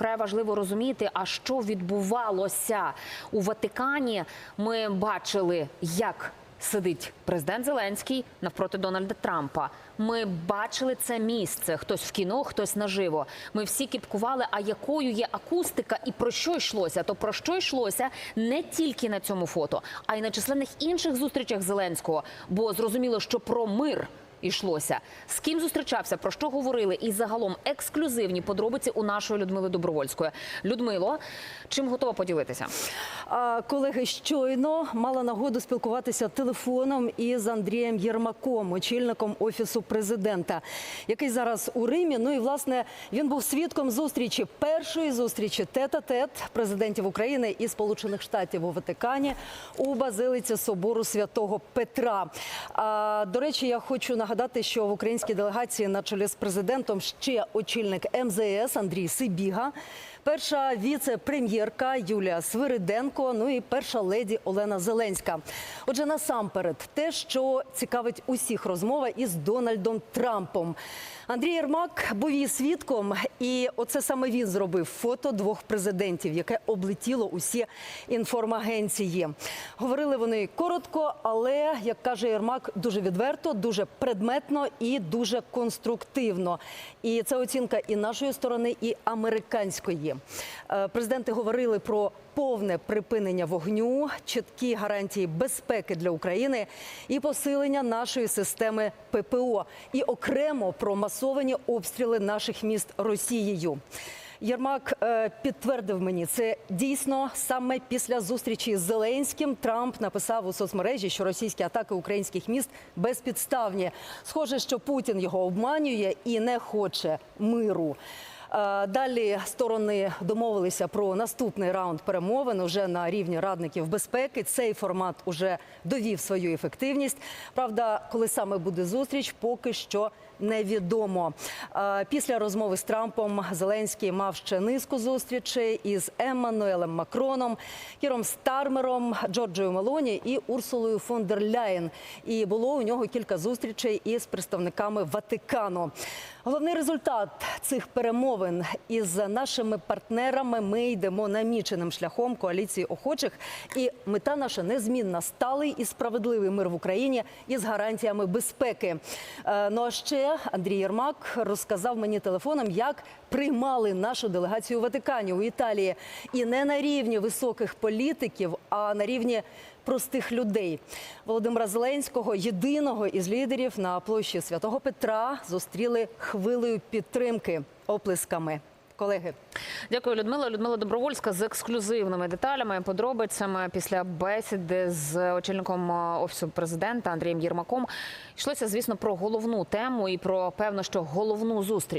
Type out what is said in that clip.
вкрай важливо розуміти, а що відбувалося у Ватикані. Ми бачили, як сидить президент Зеленський навпроти Дональда Трампа. Ми бачили це місце. Хтось в кіно, хтось наживо. Ми всі кіпкували. А якою є акустика і про що йшлося? То про що йшлося не тільки на цьому фото, а й на численних інших зустрічах Зеленського. Бо зрозуміло, що про мир. Ішлося з ким зустрічався, про що говорили, і загалом ексклюзивні подробиці у нашої Людмили Добровольської. Людмило, чим готова поділитися? Колеги, щойно мала нагоду спілкуватися телефоном із Андрієм Єрмаком, очільником офісу президента, який зараз у Римі. Ну і власне він був свідком зустрічі першої зустрічі тет-а-тет президентів України і Сполучених Штатів у Ватикані у базилиці собору святого Петра. До речі, я хочу нагадати, що в українській делегації на чолі з президентом ще очільник МЗС Андрій Сибіга. Перша віце-прем'єрка Юлія Свириденко, ну і перша леді Олена Зеленська. Отже, насамперед, те, що цікавить усіх розмова із Дональдом Трампом. Андрій Єрмак був її свідком, і оце саме він зробив фото двох президентів, яке облетіло усі інформагенції. Говорили вони коротко, але як каже Єрмак, дуже відверто, дуже предметно і дуже конструктивно. І це оцінка і нашої сторони, і американської. Е, Президенти говорили про повне припинення вогню, чіткі гарантії безпеки для України і посилення нашої системи ППО, і окремо про масовані обстріли наших міст Росією. Єрмак е, підтвердив мені це дійсно саме після зустрічі з Зеленським. Трамп написав у соцмережі, що російські атаки українських міст безпідставні. Схоже, що Путін його обманює і не хоче миру. Е, Далі сторони домовилися про наступний раунд перемовин уже на рівні радників безпеки. Цей формат уже довів свою ефективність. Правда, коли саме буде зустріч, поки що невідомо. Е, Після розмови з Трампом Зеленський мав ще низку зустрічей із Еммануелем Макроном, Кіром Стармером, Джорджою Мелоні і Урсулою фон дер Ляєн. І було у нього кілька зустрічей із представниками Ватикану. Головний результат цих перемовин із нашими партнерами ми йдемо наміченим шляхом коаліції охочих. І мета наша незмінна сталий і справедливий мир в Україні із гарантіями безпеки. Е, Ну а ще Андрій Єрмак розказав мені телефоном, як приймали нашу делегацію у Ватикані у Італії, і не на рівні високих політиків, а на рівні простих людей. Володимира Зеленського, єдиного із лідерів на площі Святого Петра, зустріли хвилею підтримки оплесками. Колеги, Дякую, Людмила. Людмила Добровольська з ексклюзивними деталями, подробицями після бесіди з очільником е, офісу президента Андрієм Єрмаком. Йшлося, звісно, про головну тему і про певно, що головну зустріч.